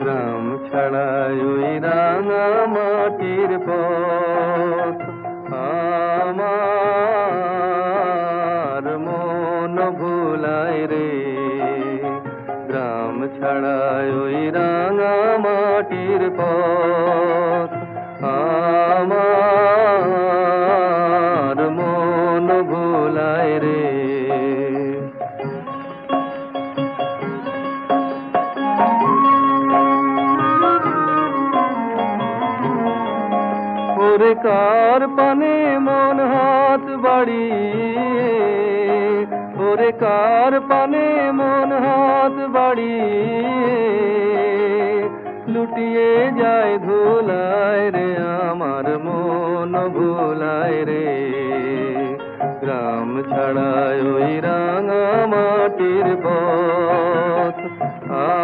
গ্রাম ছাড়াই ওই রাঙা মাটির পথ। আমার মন ভুলায় রে। গ্রাম ছাড়াই ওই রাঙা মাটির পথ। আমার মন ভুলায় রে। করে কার পানে মন হাত বাড়ি ওরে কার পানে মন হাত বাড়ি লুটিয়ে যায় ধুলায় রে আমার মন ভুলায় রে। গ্রাম ছাড়ায় ওই রাঙা মাটির পথ আ